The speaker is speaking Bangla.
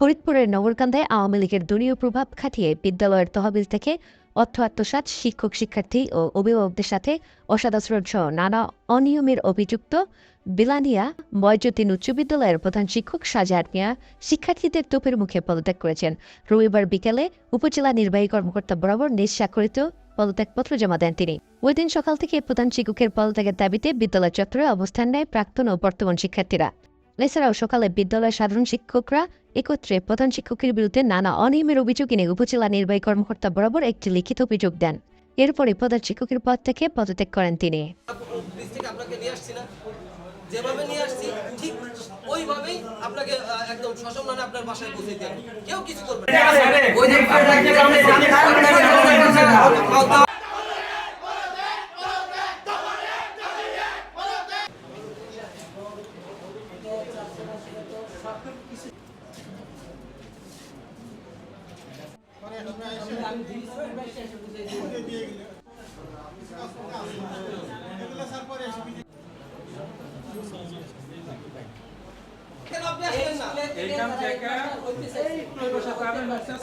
ফরিদপুরের নগরকান্দায় আওয়ামী লীগের দলীয় প্রভাব খাটিয়ে বিদ্যালয়ের তহবিল থেকে অর্থ আত্মসাৎ, শিক্ষক, শিক্ষার্থী ও অভিভাবকদের সাথে অসদাচরণ সহ নানা অনিয়মের অভিযুক্ত বিলানিয়া ময়জুদ্দিন উচ্চ বিদ্যালয়ের প্রধান শিক্ষক শাহজাহান মিয়া শিক্ষার্থীদের তোপের মুখে পদত্যাগ করেছেন। রবিবার বিকেলে উপজেলা নির্বাহী কর্মকর্তা বরাবর নিজ স্বাক্ষরিত পদত্যাগপত্র জমা দেন তিনি। ওই দিন সকাল থেকে প্রধান শিক্ষকের পদত্যাগের দাবিতে বিদ্যালয় চত্বরে অবস্থান নেয় প্রাক্তন ও বর্তমান শিক্ষার্থীরা। এছাড়াও সকালে বিদ্যালয়ের সাধারণ শিক্ষকরা একত্রে প্রধান শিক্ষকের বিরুদ্ধে নানা অনিয়মের অভিযোগ এনে উপজেলা নির্বাহী কর্মকর্তা বরাবর একটি লিখিত অভিযোগ দেন। এরপরে প্রধান শিক্ষকের পদ থেকে পদত্যাগ করেন তিনি। আপনাকে নিয়ে আসছি না যেভাবে নিয়ে আসছি ঠিক ওইভাবেই আপনাকে একদম সসম্মানে আপনার বাসায় পৌঁছে দিয়ে কেউ কিছু করবে এইখান থেকে এই প্রবেশ করার হচ্ছে